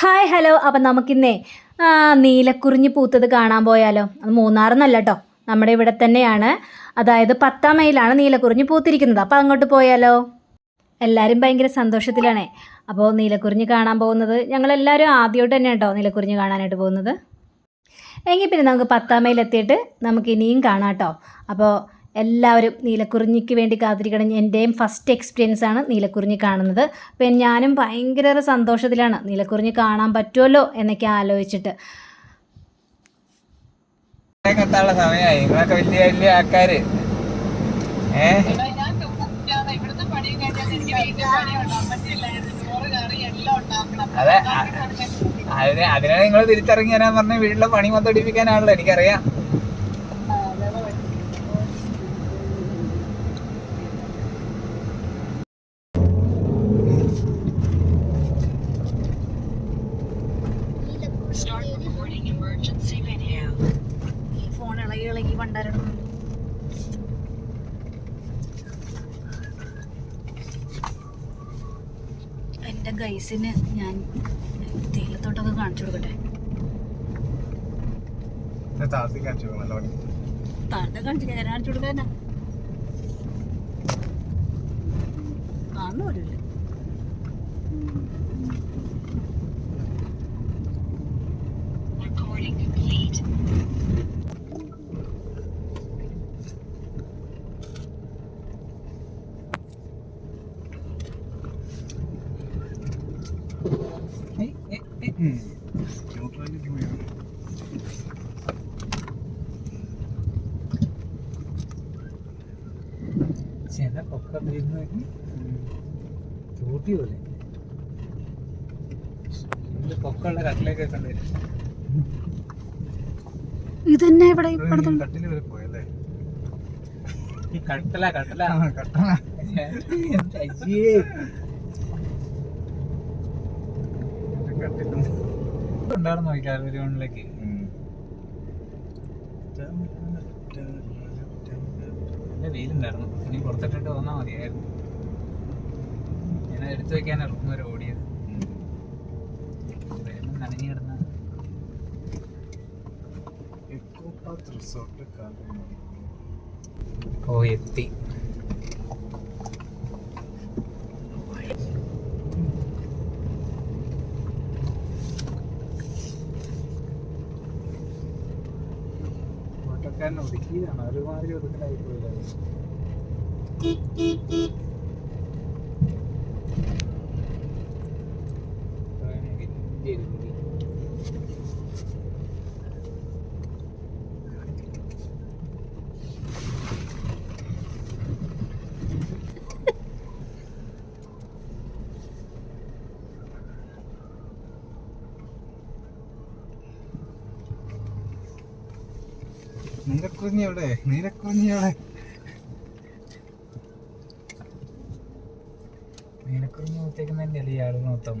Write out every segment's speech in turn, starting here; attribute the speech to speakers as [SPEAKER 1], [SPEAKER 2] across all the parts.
[SPEAKER 1] Hi hello. അപ്പം നമുക്കിന്നേ നീലക്കുറിഞ്ഞ് പൂത്തത് കാണാൻ പോയാലോ? അത് മൂന്നാറെന്നല്ല കേട്ടോ. നമ്മുടെ ഇവിടെ തന്നെയാണ്. അതായത് പത്താം മൈലാണ് നീലക്കുറിഞ്ഞ് പൂത്തിരിക്കുന്നത്. അപ്പം അങ്ങോട്ട് പോയാലോ? എല്ലാവരും ഭയങ്കര സന്തോഷത്തിലാണേ. അപ്പോൾ നീലക്കുറിഞ്ഞ് കാണാൻ പോകുന്നത് ഞങ്ങളെല്ലാവരും ആദ്യമായിട്ട് തന്നെ കേട്ടോ നീലക്കുറിഞ്ഞ് കാണാനായിട്ട് പോകുന്നത്. എങ്കിൽ പിന്നെ നമുക്ക് പത്താം മൈലെത്തിയിട്ട് നമുക്ക് ഇനിയും കാണാം കേട്ടോ. അപ്പോൾ എല്ലാവരും നീലക്കുറിഞ്ഞിക്ക് വേണ്ടി കാത്തിരിക്കണം. എന്റെയും ഫസ്റ്റ് എക്സ്പീരിയൻസ് ആണ് നീലക്കുറിഞ്ഞി കാണുന്നത്. അപ്പം ഞാനും ഭയങ്കര സന്തോഷത്തിലാണ് നീലക്കുറിഞ്ഞി കാണാൻ പറ്റുമല്ലോ എന്നൊക്കെ ആലോചിച്ചിട്ട്.
[SPEAKER 2] സമയമായി. അതെ അതിനാണ് നിങ്ങൾ തിരിച്ചിറങ്ങി വരാൻ പറഞ്ഞ വീട്ടിലെ പണി മൊത്തം ഇടിപ്പിക്കാനാണല്ലോ എനിക്കറിയാം.
[SPEAKER 1] എന്റെ ഞാൻ തേയിലത്തോട്ടൊക്കെ കാണിച്ചു കൊടുക്കട്ടെ? താഴത്തെ കാണിച്ചു കൊടുക്കാനാ കാണുന്നു
[SPEAKER 2] ചില പൊക്കം വരുന്ന ചൂട്ടി പോലെ. പൊക്കമുള്ള കട്ടിലേക്ക് കണ്ടു.
[SPEAKER 1] ഇതന്നെ ഇവിടെ
[SPEAKER 3] കട്ടിൽ വരെ പോയല്ലേ
[SPEAKER 2] ഈ കട്ടല കട്ടല.
[SPEAKER 3] കട്ടണ
[SPEAKER 2] അയ്യേ.
[SPEAKER 3] കട്ടിലും.
[SPEAKER 2] ഉണ്ടായിരുന്നു നോക്കി കാൽവരിമണിലേക്ക് നല്ല വെയിലുണ്ടായിരുന്നു. ഇനി പുറത്തിട്ടിട്ട് വന്നാൽ മതിയായിരുന്നു. ഞാൻ എടുത്തു വെക്കാൻ ഇറങ്ങും വരെ ഓടിയത്. നനഞ്ഞു കിടന്ന.
[SPEAKER 3] എക്കോ പാർക്ക് റിസോർട്ട്
[SPEAKER 2] ഓ എത്തി. ഓട്ടോക്കാരനെ ഒതുക്കിയതാണ് ഒരുമാതിരി ഒതുക്കലായി പോയില്ല വലിയ ഒരു കുടി.
[SPEAKER 3] നീലക്കുറിഞ്ഞി നീലക്കുഞ്ഞിയുടെ നീലക്കുറിഞ്ഞി
[SPEAKER 2] മുത്തേക്കുന്നതിന്റെ അല്ലേ ഇയാൾ മൊത്തം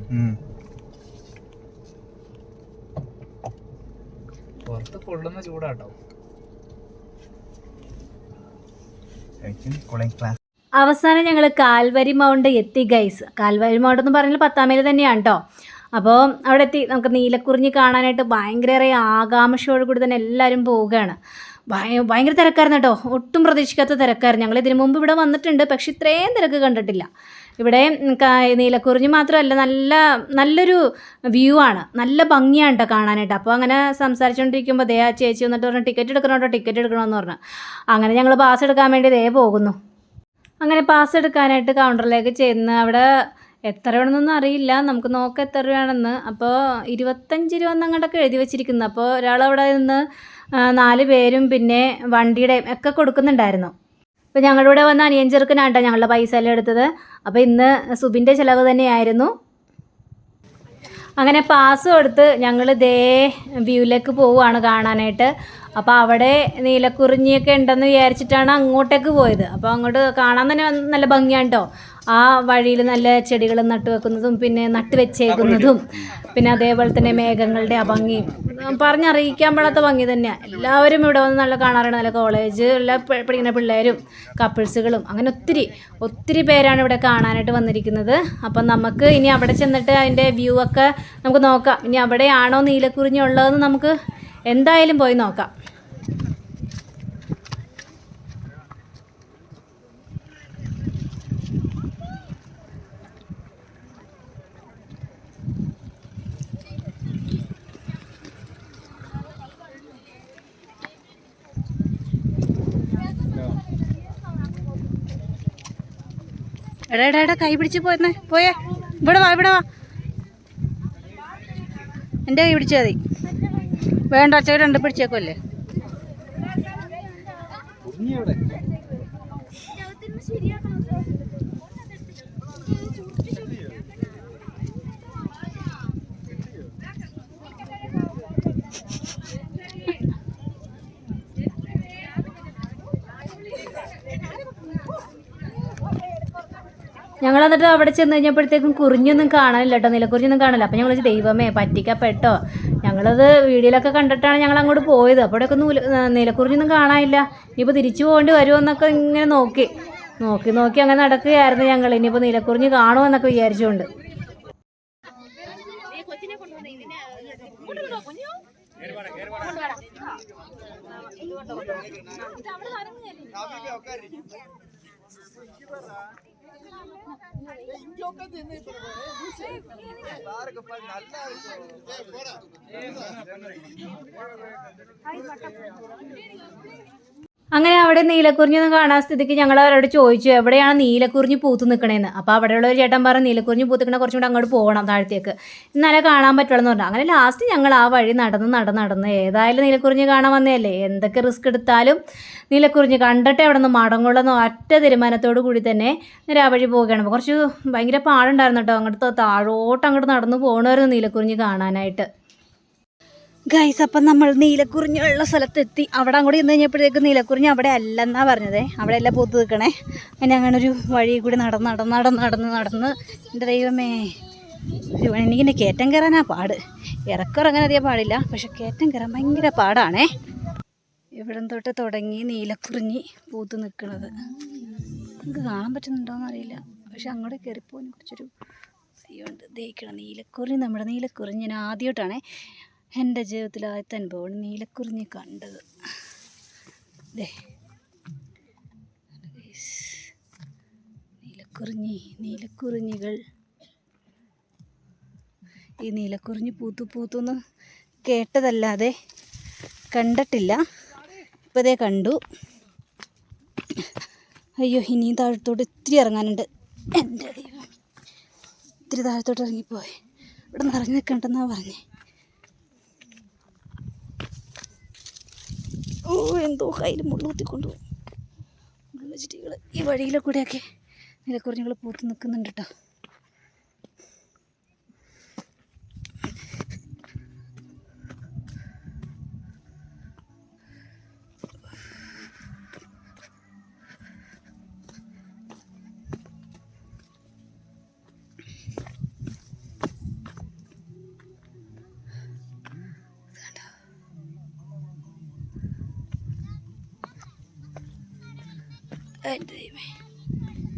[SPEAKER 2] പുറത്ത് പൊള്ളുന്ന ചൂടാട്ടോ.
[SPEAKER 3] ക്ലാസ്
[SPEAKER 1] അവസാനം ഞങ്ങൾ കാൽവരി മൗണ്ട് എത്തി ഗൈസ് കാൽവരി മൗണ്ട് എന്ന് പറഞ്ഞാൽ പത്താമേൽ തന്നെയാണ് കേട്ടോ അപ്പോൾ അവിടെ എത്തി നമുക്ക് നീലക്കുറിഞ്ഞി കാണാനായിട്ട് ഭയങ്കര ആകാംക്ഷയോട് കൂടി തന്നെ എല്ലാവരും പോവുകയാണ്. ഭയങ്കര തിരക്കായിരുന്നു കേട്ടോ ഒട്ടും പ്രതീക്ഷിക്കാത്ത തിരക്കായിരുന്നു. ഞങ്ങൾ ഇതിനു മുമ്പ് ഇവിടെ വന്നിട്ടുണ്ട്. പക്ഷെ ഇത്രയും തിരക്ക് കണ്ടിട്ടില്ല. ഇവിടെ നീലക്കുറിഞ്ഞ് മാത്രമല്ല നല്ല നല്ലൊരു വ്യൂ ആണ്. നല്ല ഭംഗിയാണ് കേട്ടോ കാണാനായിട്ട്. അപ്പോൾ അങ്ങനെ സംസാരിച്ചുകൊണ്ടിരിക്കുമ്പോൾ ദേ ആ ചേച്ചി വന്നിട്ട് പറഞ്ഞു ടിക്കറ്റ് എടുക്കണോട്ടോ? ടിക്കറ്റ് എടുക്കണമെന്ന് പറഞ്ഞു. അങ്ങനെ ഞങ്ങൾ പാസ് എടുക്കാൻ വേണ്ടി ദേ പോകുന്നു. അങ്ങനെ പാസ് എടുക്കാനായിട്ട് കൗണ്ടറിലേക്ക് ചെന്ന് അവിടെ എത്ര വേണമെന്നൊന്നും അറിയില്ല. നമുക്ക് നോക്കാം എത്ര രൂപയാണെന്ന് അപ്പോൾ ഇരുപത്തഞ്ച് രൂപ എന്നങ്ങോട്ടൊക്കെ എഴുതി വെച്ചിരിക്കുന്നു അപ്പോൾ ഒരാളവിടെ നിന്ന് നാല് പേരും പിന്നെ വണ്ടിയുടെയും ഒക്കെ കൊടുക്കുന്നുണ്ടായിരുന്നു. അപ്പോൾ ഞങ്ങളുടെ കൂടെ വന്ന അനിയൻ ചെറുക്കനാട്ടോ ഞങ്ങളുടെ പൈസ എല്ലാം എടുത്തത്. അപ്പോൾ ഇന്ന് സുബിന്റെ ചിലവ് തന്നെയായിരുന്നു. അങ്ങനെ പാസ് കൊടുത്ത് ഞങ്ങൾ ദേ വ്യൂവിലേക്ക് പോവുകയാണ് കാണാനായിട്ട്. അപ്പോൾ അവിടെ നീലക്കുറിഞ്ഞിയൊക്കെ ഉണ്ടെന്ന് വിചാരിച്ചിട്ടാണ് അങ്ങോട്ടേക്ക് പോയത്. അപ്പോൾ അങ്ങോട്ട് കാണാൻ തന്നെ നല്ല ഭംഗിയാണ് കേട്ടോ. ആ വഴിയിൽ നല്ല ചെടികൾ നട്ടു വെക്കുന്നതും പിന്നെ നട്ട് വെച്ചേക്കുന്നതും പിന്നെ അതേപോലെ തന്നെ മേഘങ്ങളുടെ ആ ഭംഗിയും ഉം, പറഞ്ഞറിയിക്കാൻ പാടാത്ത ഭംഗി തന്നെയാണ് എല്ലാവരും ഇവിടെ വന്ന് നല്ല കാണാറുണ്ട്. നല്ല കോളേജ് ഉള്ള പഠിക്കുന്ന പിള്ളേരും കപ്പിൾസുകളും അങ്ങനെ ഒത്തിരി ഒത്തിരി പേരാണ് ഇവിടെ കാണാനായിട്ട് വന്നിരിക്കുന്നത്. അപ്പം നമുക്ക് ഇനി അവിടെ ചെന്നിട്ട് അതിന്റെ വ്യൂ ഒക്കെ നമുക്ക് നോക്കാം. ഇനി അവിടെയാണോ നീലക്കുറിഞ്ഞുള്ളതെന്ന് നമുക്ക് എന്തായാലും പോയി നോക്കാം. എടാ എടാ എടാ കൈ പിടിച്ച് പോയെന്നേ പോയേ. ഇവിടെ വാ ഇവിടെ വാ. എന്റെ കൈ പിടിച്ചാൽ മതി. വേണ്ട അച്ഛ രണ്ട് പിടിച്ചേക്കുമല്ലേ ഞങ്ങൾ എന്നിട്ട് അവിടെ ചെന്ന് കഴിഞ്ഞപ്പോഴത്തേക്കും കുറിഞ്ഞൊന്നും കാണാനില്ല കേട്ടോ നിലക്കുറിഞ്ഞൊന്നും കാണില്ല അപ്പം ഞങ്ങൾ ദൈവമേ പറ്റിക്കപ്പെട്ടോ? ഞങ്ങളത് വീഡിയോയിലൊക്കെ കണ്ടിട്ടാണ് ഞങ്ങൾ അങ്ങോട്ട് പോയത്. അപ്പോഴൊക്കെ അവിടെയൊക്കെ നൂൽ നിലക്കുറിഞ്ഞൊന്നും കാണാനില്ല. ഇനിയിപ്പോൾ തിരിച്ചു പോകേണ്ടി വരുമെന്നൊക്കെ ഇങ്ങനെ നോക്കി. നോക്കി നോക്കി അങ്ങനെ നടക്കുകയായിരുന്നു ഞങ്ങൾ. ഇനിയിപ്പോൾ നിലക്കുറിഞ്ഞ് കാണുമെന്നൊക്കെ വിചാരിച്ചുകൊണ്ട്. இங்க உட்காந்து என்ன பாருங்கப்பா நல்லா இருக்கும் അങ്ങനെ അവിടെ നീലക്കുറിഞ്ഞൊന്നും കാണാൻ സ്ഥിതിക്ക് ഞങ്ങൾ അവരോട് ചോദിച്ചു എവിടെയാണ് നീലക്കുറിഞ്ഞ് പൂത്ത് നിൽക്കണേന്ന് അപ്പോൾ അവിടെയുള്ള ഒരു ചേട്ടൻ പറഞ്ഞു പൂത്ത് നിൽക്കണ കുറച്ചും കൂടെ അങ്ങോട്ട് പോകണം താഴത്തേക്ക്. എന്നാലേ കാണാൻ പറ്റുള്ളൂ എന്ന് പറഞ്ഞു. അങ്ങനെ ലാസ്റ്റ് ഞങ്ങൾ ആ വഴി നടന്ന് നടന്ന് നടന്ന് ഏതായാലും നീലക്കുറിഞ്ഞ് കാണാൻ വന്നതല്ലേ? എന്തൊക്കെ റിസ്ക് എടുത്താലും നീലക്കുറിഞ്ഞ് കണ്ടിട്ട് അവിടെ നിന്ന് മടങ്ങുള്ളെന്ന് ഒറ്റ തീരുമാനത്തോടു കൂടി തന്നെ നേരെ ആ വഴി പോവുകയാണ്. കുറച്ച് ഭയങ്കര പാടുണ്ടായിരുന്നു കേട്ടോ. അങ്ങോട്ട് താഴോട്ട് അങ്ങോട്ട് നടന്ന് പോകണമായിരുന്നു നീലക്കുറിഞ്ഞ് കാണാനായിട്ട്. ഗൈസ് അപ്പം നമ്മൾ നീലക്കുറിഞ്ഞുള്ള സ്ഥലത്തെത്തി. അവിടെ അങ്ങോട്ട് ചെന്ന് കഴിഞ്ഞപ്പോഴത്തേക്ക് നീലക്കുറിഞ്ഞ് അവിടെ അല്ലെന്നാ പറഞ്ഞത്. അവിടെ എല്ലാം പൂത്ത് നിൽക്കണേ അങ്ങനെ അങ്ങനെ ഒരു വഴി കൂടി നടന്ന് നടന്ന് നടന്ന് നടന്ന് നടന്ന് എന്റെ ദൈവമേ. എനിക്കിന്റെ കയറ്റം കയറാനാ പാട്. ഇറക്കിറങ്ങാൻ അധികം പാടില്ല. പക്ഷെ കയറ്റം കയറാൻ ഭയങ്കര പാടാണേ. ഇവിടം തൊട്ട് തുടങ്ങി നീലക്കുറിഞ്ഞി പൂത്ത് നിൽക്കുന്നത് നമുക്ക് കാണാൻ പറ്റുന്നുണ്ടോയെന്ന് അറിയില്ല. പക്ഷെ അങ്ങോട്ട് കയറിപ്പോകാൻ കുറച്ചൊരു ദഹിക്കണം നീലക്കുറിഞ്ഞി നമ്മുടെ നീലക്കുറിഞ്ഞി ഞാൻ ആദ്യമായിട്ടാണേ. എന്റെ ജീവിതത്തിൽ ആദ്യത്തെ അനുഭവമാണ് നീലക്കുറിഞ്ഞി കണ്ടത്. ദേ. നീലക്കുറിഞ്ഞി നീലക്കുറിഞ്ഞികൾ. ഈ നീലക്കുറിഞ്ഞി പൂത്തു പൂത്തുന്ന് കേട്ടതല്ലാതെ കണ്ടിട്ടില്ല. ഇപ്പതേ കണ്ടു. അയ്യോ ഇനിയും താഴത്തോട്ട് ഇത്തിരി ഇറങ്ങാനുണ്ട്. എന്റെ ദൈവം. ഇത്തിരി താഴത്തോട്ട് ഇറങ്ങിപ്പോയി. ഇവിടെ നിറഞ്ഞു നിൽക്കണ്ടെന്നാണ് പറഞ്ഞേ. ഓ എന്തോ കയ്യിൽ മുള്ളു കുത്തിക്കൊണ്ടു മുള്ള ചെടികൾ ഈ വഴിയിലെ കൂടെയൊക്കെ നിലക്കുറിഞ്ഞുകൾ പൂത്ത് നിൽക്കുന്നുണ്ട് കേട്ടോ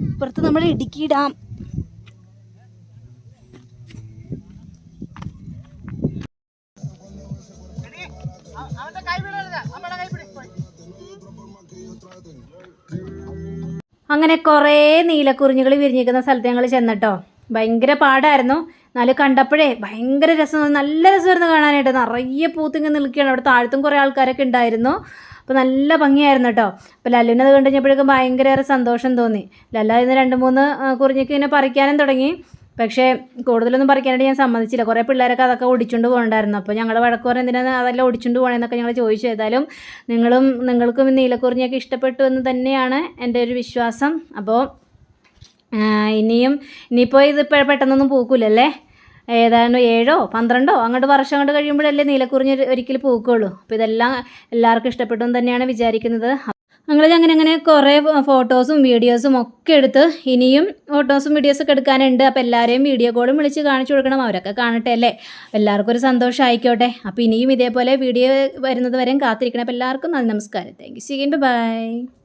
[SPEAKER 1] ഇപ്പുറത്ത് നമ്മൾ ഇടുക്കി ഡാം അങ്ങനെ കുറേ നീലക്കുറിഞ്ഞുകൾ വിരിഞ്ഞിരിക്കുന്ന സ്ഥലത്ത് ഞങ്ങൾ ചെന്നിട്ടോ. ഭയങ്കര പാടായിരുന്നു. എന്നാലും കണ്ടപ്പോഴേ ഭയങ്കര രസം നല്ല രസമായിരുന്നു കാണാനായിട്ട്. നിറയെ പൂത്തിങ്ങ് നിൽക്കുകയാണ്. അവിടെ താഴത്തും കുറേ ആൾക്കാരൊക്കെ ഉണ്ടായിരുന്നു. അപ്പോൾ നല്ല ഭംഗിയായിരുന്നു കേട്ടോ. അപ്പോൾ ലല്ലുവിനെ അത് കണ്ടു കഴിഞ്ഞപ്പോഴേക്കും ഭയങ്കരേറെ സന്തോഷം തോന്നി. ലല്ല ഇന്ന് രണ്ട് മൂന്ന് കുറിഞ്ഞൊക്കെ ഇങ്ങനെ പറിക്കാനും തുടങ്ങി. പക്ഷേ കൂടുതലൊന്നും പറിക്കാനായിട്ട് ഞാൻ സമ്മതിച്ചില്ല. കുറേ പിള്ളേരൊക്കെ അതൊക്കെ ഓടിച്ചുകൊണ്ട് പോകണ്ടായിരുന്നു. അപ്പോൾ ഞങ്ങൾ വഴക്ക് എന്തിനാണ് അതെല്ലാം ഓടിച്ചുകൊണ്ട് പോകണമെന്നൊക്കെ ഞങ്ങൾ ചോദിച്ചു. ഏതായാലും നിങ്ങളും നിങ്ങൾക്കും നീലക്കുറിഞ്ഞൊക്കെ ഇഷ്ടപ്പെട്ടു എന്ന് തന്നെയാണ് എന്റെ ഒരു വിശ്വാസം. അപ്പോൾ ഇനിയും ഇനിയിപ്പോൾ ഇത് പെട്ടെന്നൊന്നും പൂക്കൂലല്ലേ? ഏതാണ്ട് ഏഴോ? പന്ത്രണ്ടോ? അങ്ങോട്ട് വർഷം അങ്ങോട്ട് കഴിയുമ്പോഴല്ലേ നീലക്കുറിഞ്ഞ് ഒരു- ഒരിക്കൽ പൂക്കുള്ളൂ. അപ്പോൾ ഇതെല്ലാം എല്ലാവർക്കും ഇഷ്ടപ്പെട്ടു തന്നെയാണ് വിചാരിക്കുന്നത്. ഞങ്ങൾ അങ്ങനെ അങ്ങനെ കുറേ ഫോട്ടോസും വീഡിയോസും ഒക്കെ എടുത്ത് ഇനിയും ഫോട്ടോസും വീഡിയോസൊക്കെ എടുക്കാനുണ്ട്. അപ്പോൾ എല്ലാവരെയും വീഡിയോ കോളും വിളിച്ച് കാണിച്ചു കൊടുക്കണം. അവരൊക്കെ കാണട്ടെ അല്ലേ? എല്ലാവർക്കും ഒരു സന്തോഷം ആയിക്കോട്ടെ അപ്പോൾ ഇനിയും ഇതേപോലെ വീഡിയോ വരുന്നത് വരെയും കാത്തിരിക്കണം. അപ്പോൾ എല്ലാവർക്കും നന്ദി നമസ്കാരം. Thank you seen by